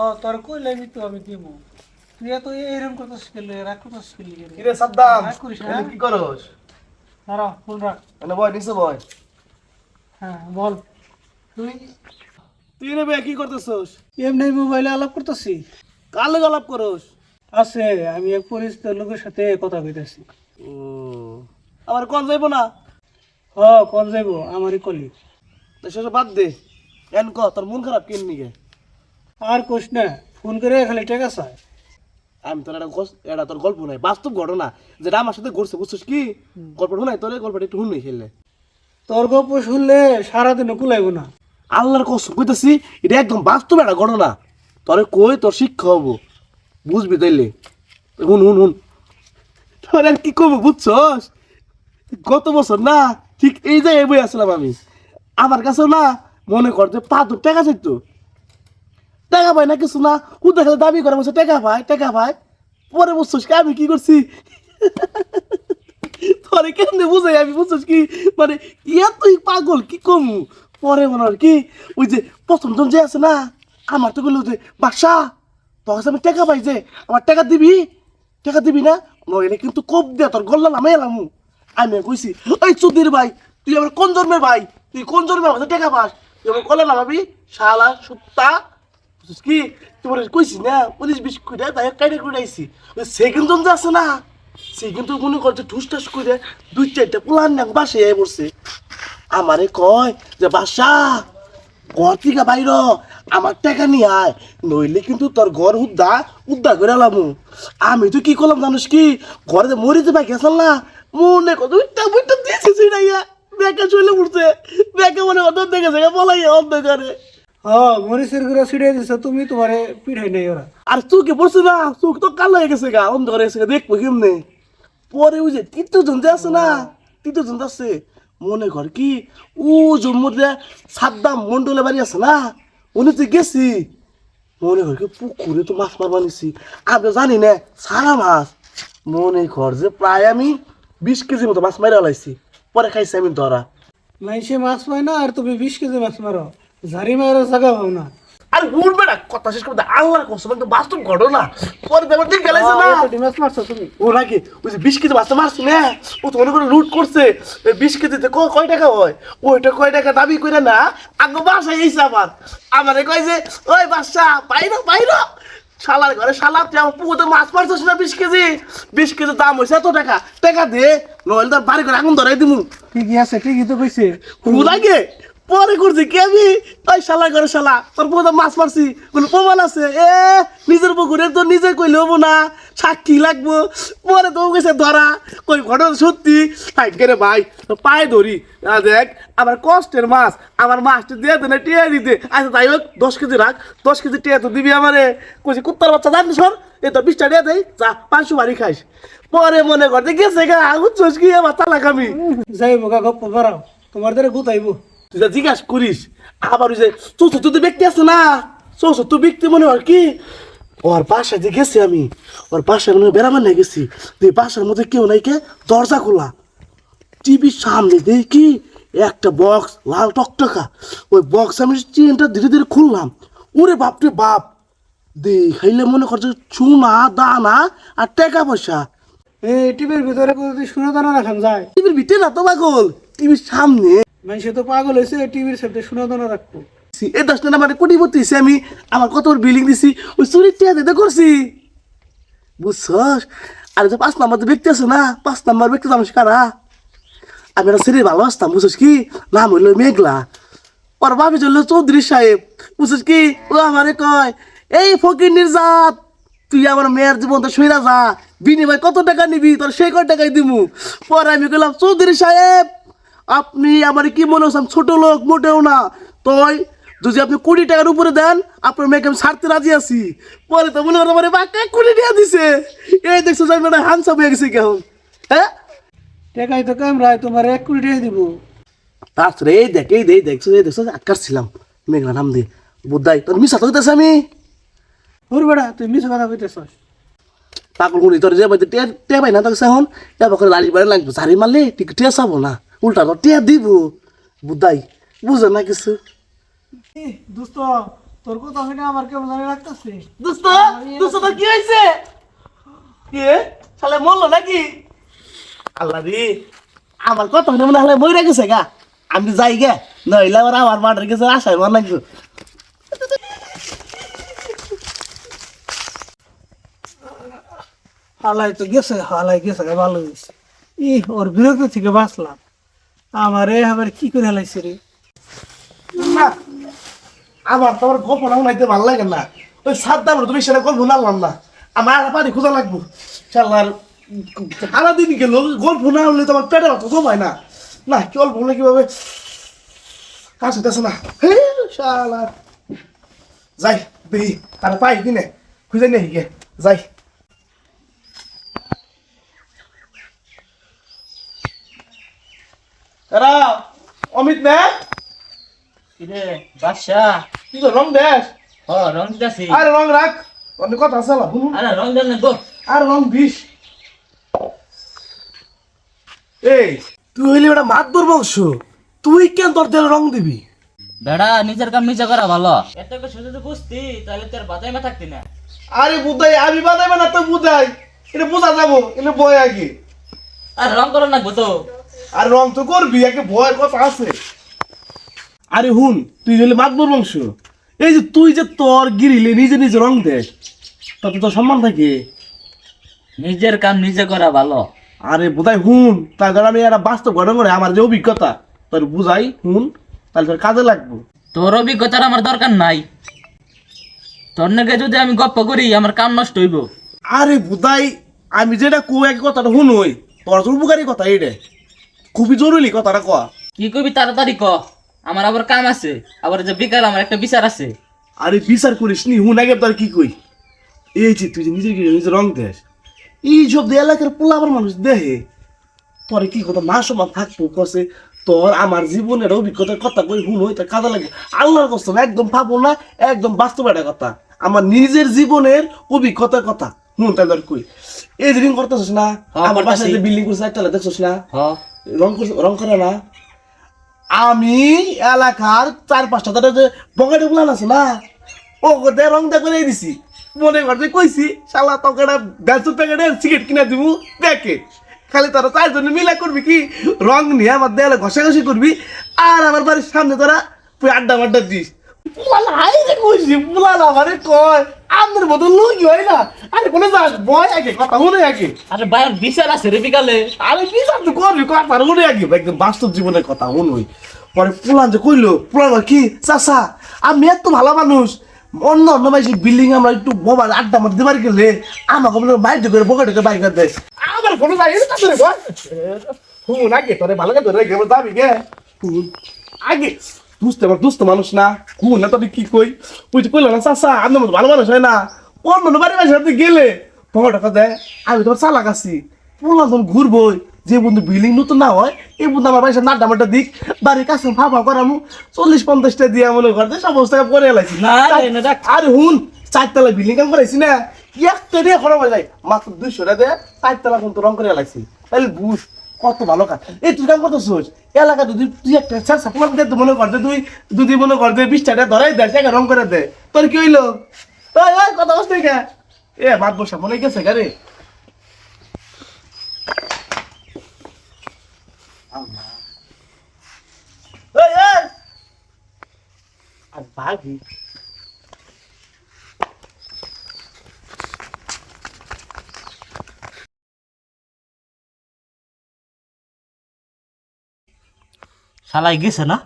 ও তোর কইলে আমি তো আমি দিব তুই এত এরকম রাগ কিরে সাদ্দাম রাগ করিস না কি করস দাঁড়া ফোন রাখ এনে বয় নিচে বয়। হ্যাঁ বল। তুই তুই রে ভাই কি করতেছস? এমনি মোবাইলে আলাপ করতেছি। কার লগে আলাপ করস? আছে আমি এক পরিচিত লোকের সাথে কথা কইতেছি। আমার কোন যাইবো না? হ কোন যাইব? আমারই কলি সেসব বাদ দে। এন ক তোর মন খারাপ কেন নিগে? আর কোশ না ফোন করে খালি টাকা চায় আমি তোর একটা এটা তোর গল্প নাই বাস্তব ঘটনা যেটা আমার সাথে ঘটছে বুঝছিস কি? গল্পটা শুনাই তোর গল্পটা একটু শুনবি খেললে। তোর গল্প শুনলে সারাদিন কুলাইব না। আল্লাহর কসম কইতাছি এটা একদম বাস্তব একটা ঘটনা। তোরে কই তোর শিক্ষা হব? বুঝবি তাইলে? হুন হুন হুন তোর আর কি করব বুঝছস? গত বছর না ঠিক এই জায়গায় বই আসলাম আমি। আমার কাছেও না মনে কর যে পাঁচ টাকা চাইতো টাকা পাই না কিছু না ও দেখা দাবি করে, বলছে, টাকা পাই টাকা পাই পরে বুঝছিস কি, আমি কি করছি? তোরে কেমনে বুঝাই, আমি বুঝছস কি মানে ইয়া তুই পাগল, কি কমু? পরে মনে হয় কি, ওই যে প্রথম জন যে আছে না, আমার তো বলল যে বাসা কাছে আমি টাকা পাই যে, আমার টাকা দিবি? টাকা দিবি না? নইলে কিন্তু কোপ দিয়ে, তোর গল্লা নামে এলাম আমি কইছি ওই চুদির ভাই, তুই আমার কোন জন্মের ভাই? তুই কোন জন্মের টাকা পাস। তুই আমার গল্লা নামাবি, শালা বুঝছিস কি? তোমার কইছি না পুলিশ বিশ করে তাই কাইটে ওই সেকেন্ড জন যে আছে না সে কিন্তু মনে করছে ঠুস ঠাস করে দুই চারটা প্লান না বাসে আই পড়ছে। আমারে কয় যে, বাসা, ঘর থেকে বাইর আমার টাকা নিয়ে আয়, নইলে কিন্তু তোর ঘর উদ্দা উদ্দা করে এলাম আমি তো কি করলাম জানিস কি? ঘরে যে মরিতে পাই গেছাল না, মনে কত উইটা বুইটা দিয়েছে সিনাইয়া ব্যাকে চলে উঠছে। ব্যাকে মনে অন্য দেখে থেকে বলাই অন্ধকারে। মরিচের গুঁড়া ছিড়ে দিছে তুমি তোমারে পিঠাই নেই ওরা। আর চোখে পড়ছে না চোখ তো কালো হয়ে গেছে গা অন্ধকার হয়ে গেছে দেখব কেমনে? পরে ওই যে তৃতীয় জন যে আছে না তৃতীয় জন আছে মনে কর কি ও জম্মুর যে সাদ্দাম মন্ডলে বাড়ি আছে না উনি তো গেছি মনে কর কি পুকুরে তো মাছ মারবা নিছি। আমি তো জানি না সারা মাছ। মনে কর যে প্রায় আমি বিশ কেজির মতো মাছ মারা লাইছি পরে খাইছি আমি ধরা। মাইসে মাছ পায় না আর তুমি বিশ কেজি মাছ মারো। ঝাড়ি মারো জায়গা পাও না। আর না কথা শেষ করতে আল্লাহর কসম একদম বাস্তব ঘটনা। পরে ব্যাপার দিন গেলাইছে না? এতটি মাছ মারছো তুমি। ও নাকি ওই যে বিশ কেজি মারছি না? ও তো মনে করে লুট করছে। বিশ কেজিতে কয় টাকা হয়? ওইটা কয় টাকা দাবি করে না আগে বাসায় এসে আবার। আমারে কয় যে ওই বাসা বাইরো বাইরো শালার ঘরে শালা তুই আমার পুকুরতে মাছ মারছিস না বিশ কেজি? বিশ কেজি দাম হয়েছে এত টাকা। টাকা দে নইলে তোর বাড়ি করে আগুন ধরাই দিমু। ঠিকই আছে ঠিকই তো কইছে। ও লাগে? পরে করছি কি আমি? ওই শালা করে শালা, তোর পুকুরতে মাছ মারছি। কোনো প্রমাণ আছে। এ, নিজের পুকুরে তো নিজে কইলে হব না। সাক্ষী লাগবো। পরে তো গেছে ধরা। কই, ঘটনা সত্যি। ফাইট করে ভাই পায়ে ধরি। দেখ, আমার কষ্টের মাছ। আমার মাছটা দিয়ে দেনে টিয়া দিতে। আচ্ছা তাই হোক, দশ কেজি রাখ। দশ কেজি টিয়া তো দিবি আমারে। কইছি, কুত্তার বাচ্চা জানি সর এ তো বিশটা টিয়া দেয় যা, পাঁচশো বাড়ি খাইস। পরে মনে করতে গেছে গা বুঝছস কি আমার তালাক আমি যাইব গা, গপ্প বাড়াও তোমার দ্বারা গুতাইব। তুই যা জিজ্ঞাসা করিস। আবার ওই যে চৌষট্টি ব্যক্তি আছে না চৌষট্টি ব্যক্তি মনে হয় কি? ওর বাসায় যে গেছি আমি ওর বাসায় মনে বেড়াবার নিয়ে গেছি। তুই বাসার মধ্যে কেউ নাই কে? দরজা খোলা। টিভির সামনে দেখি একটা বক্স লাল টকটকা। ওই বক্স আমি চেনটা ধীরে ধীরে খুললাম। ওরে বাপরে বাপ! দেখাইলে মনে করছে চুনা দানা আর টাকা পয়সা। এই টিভির ভিতরে শুনে দানা রাখান যায়। টিভির ভিতরে না তো পাগল? টিভির সামনে। মানুষে তো পাগল হয়েছে টিভির সাথে শুনে দানা রাখব। এই দশ টাকা মানে কোটিপতি হইছি আমি আমার কত বিল্ডিং দিছি, ওই চুরির টিয়া দিতে করছি। বুঝছস? আর যে পাঁচ নাম্বার যে ব্যক্তি আছে না, পাঁচ নাম্বার ব্যক্তি আমি কারা? আমি একটা ছেলে ভালোবাসতাম বুঝছিস কি? নাম হইল মেঘলা। ওর ভাবি চলল চৌধুরী সাহেব, বুঝছিস কি? ও আমারে কয়, এই ফকির নির্জাত তুই আমার মেয়ের জীবন তো সইরা যা, বিনিময় কত টাকা নিবি, তোর সেই কয় টাকাই দিমু? পরে আমি বললাম চৌধুরী সাহেব আপনি আমার কি মনে হচ্ছে? ছোট লোক মোটেও না। তই যদি আপনি কোটি টাকার উপরে দেন আপনার মেয়েকে আমি ছাড়তে রাজি আছি। পরে তো মনে করতে পারে বাক্কা কোটি টাকা দিছে। এই দেখছ যে আমি হানসা হয়ে গেছি কেমন হ্যাঁ? টেকাই তো কামড়ায় তোমার এক কোটি টাকা দিব। তারপরে এই দেখ এই দেখ দেখছ এই দেখছ আটকাচ্ছিলাম মেঘলা নাম দিয়ে। বুদ্ধাই তোর মিশা তো হইতেছে আমি? ওর বেড়া তুই মিছে কথা কইতেছস। পাগল গুলি তোর যে বাইতে টিয়া টিয়া পাই না তোকে এখন। এবার করে লাড়ি বাড়ি লাগবে ঝাড়ি মারলে ঠিক টিয়া চাবো না। উল্টা তো টিয়া দিব। বুদ্ধাই বুঝে না কিছু। দোস্ত তোর কথা শুনে আমার কেমন জানি লাগতেছে। দোস্ত দোস্ত তোর কি হয়েছে? কি শালা মরলো নাকি? আল্লাহ রে আমার কথা শুনে মনে হলে মরে গেছে গা। আমি যাই গে নইলে আবার আমার মাঠের গেছে আশায় মন লাগবে। হালাই তো গেছে হালাই গেছে গা, ভালো হয়েছে। ই ওর বিরক্ত থেকে বাঁচলাম। আমারে আবার কি করে হালাইছে রে? না আমার তো গল্প না শোনাইতে ভালো লাগে না। ওই সাত দাম তুমি সেটা গল্প নালাম না। আমার পানি খোঁজা লাগবো। শালার সারাদিন গেল গল্প না হলে তো আমার পেটে অত জমায় না। না, কি গল্প না কীভাবে? কাজ হইতেছে না। হে, শালার। যাই দেখি তার পাই দিনে খুঁজে নিয়ে যাই। এরা অমিত না। কিরে বাদশা? কি তো রং দেশ? হ রং দিতাছি আরে রং রাখ অনেক কথা আছে আলা, হুম। আরে রং দেন না গো। আর রং বিষ এই তুই হইলি ওটা মাতবর বংশ। তুই কেন তোর দেহ রং দিবি? বেড়া নিজের কাম নিজে করা ভালো। এত একটা তো বুঝতি তাহলে তোর বাতাই মা থাকতি না। আরে বুধাই আমি বাদাই না তো বুধাই। এটা বোঝা যাব এটা বয় আগে। আর রং করো না গো তো আর রং তো করবি একে ভয়ের কথা আছে আরে হুন তুই হইলি মাতবর বংশ। এই যে তুই যে তোর গিরিলে নিজে নিজে রং দে তাতে তোর সম্মান থাকে। নিজের কাম নিজে করা ভালো। আরে বুঝাই হুন তার কারণ আমি একটা বাস্তব ঘটনা করে আমার যে অভিজ্ঞতা তোর বুঝাই হুন তাহলে তোর কাজে লাগবো। তোর অভিজ্ঞতার আমার দরকার নাই। তোর নাকি যদি আমি গপ্প করি আমার কাম নষ্ট হইব। আরে বুধাই আমি যেটা কো এক কথাটা হুন ওই তোর তো উপকারী কথা এইটা খুবই জরুরি কথাটা কয়া। কি কবি তাড়াতাড়ি ক? আমার আবার কাম আছে। আবার যে বিকাল আমার একটা বিচার আছে। আরে বিচার করিস নি হুন আগে তোর কি কই? এই যে তুই যে নিজের গিয়ে নিজের রং দেশ এই সব এলাকার পোলাবার মানুষ দেহে তোরে কি কথা মা সমান থাকব কসে? তোর আমার জীবনের অভিজ্ঞতার কথা কই হুন ওই তার কাজে লাগে। আল্লাহর কসম একদম ভাবো না একদম বাস্তব একটা কথা। আমার নিজের জীবনের অভিজ্ঞতার কথা। তাই তোর কই। এই যে রিং করতেছিস না হ্যাঁ, আমার করতাছি। যে বিল্ডিং করছে একটা দেখছিস না হ রং রং করে না। আমি এলাকার চার পাঁচটা তাদের যে বকেটে আছে না ও গোটে রং দা করে দিছি। মনে করতে কইছি শালা তোকে দেড়শো প্যাকেটের সিগারেট কিনে দিব প্যাকেট খালি তোরা চারজনে মিলা করবি কি? রং নিয়ে আমার দেয়ালে ঘষে ঘষাঘষি করবি আর আমার বাড়ির সামনে তোরা আড্ডা মাড্ডা দিস। পুলালা আই রে কইছি পুলালা আমারে কয় আমাদের মতো লুকি হয় না। আরে কোনো যাস বয় আগে কথা আগে। আরে বাইর বিচার আছে রে বিকালে। আরে কি জানতো করবি কথা আগে। একদম বাস্তব জীবনের কথা মনে পরে পুলান যে কইলো পুলান কি? চাচা আমি এত ভালো মানুষ। অন্য অন্য মাইসি বিল্ডিং আমরা একটু বোবা আড্ডা মারতে পারি গেলে আমাকে মনে বাইর করে বকেটে করে বাইক দেয়। আমার ফোনে যাই আগে তোরে ভালো করে ধরে গেলে যাবি গে। আগে। বুঝতে পার দুস্থ মানুষ না। হুন না তবে কি কই? ওই যে কইলো না চাচা আপনার মতো ভালো মানুষ হয় না। অন্য বাড়ি মাসে আপনি গেলে। পকেট টাকা দেয় আমি তোমার চালাক আছি। পোলা যখন ঘুরবই। যে বন্ধু বিল্ডিং নতুন না হয় এই বন্ধু আমার বাড়ির নাড্ডা মাড্ডা দিক। বাড়ির কাছে ফাফা করামু। চল্লিশ পঞ্চাশটা দিয়ে মনে করতে সব অবস্থা করে এলাইছি। আরে হুন চারতলা বিল্ডিং কাম করাইছি না। একটা দিয়ে খরচ হয়ে যায় মাত্র দুইশো টাকা দিয়ে চারতলা কিন্তু রং করে এলাইছি। তাহলে বুঝ। কত ভালো কাজ। এই তুই কাম করতেছিস? এলাকা যদি তুই একটা চারশো পোলা দিয়ে মনে করতে তুই যদি মনে করতে বিশ টাকা ধরাই দেয় টাকা রং করে দে, তোর কি হইল? ওই ওই কথা বসতে কে? এ মাত বসা, মনে গেছে গারে আর ভাগি শালাই গেছে না?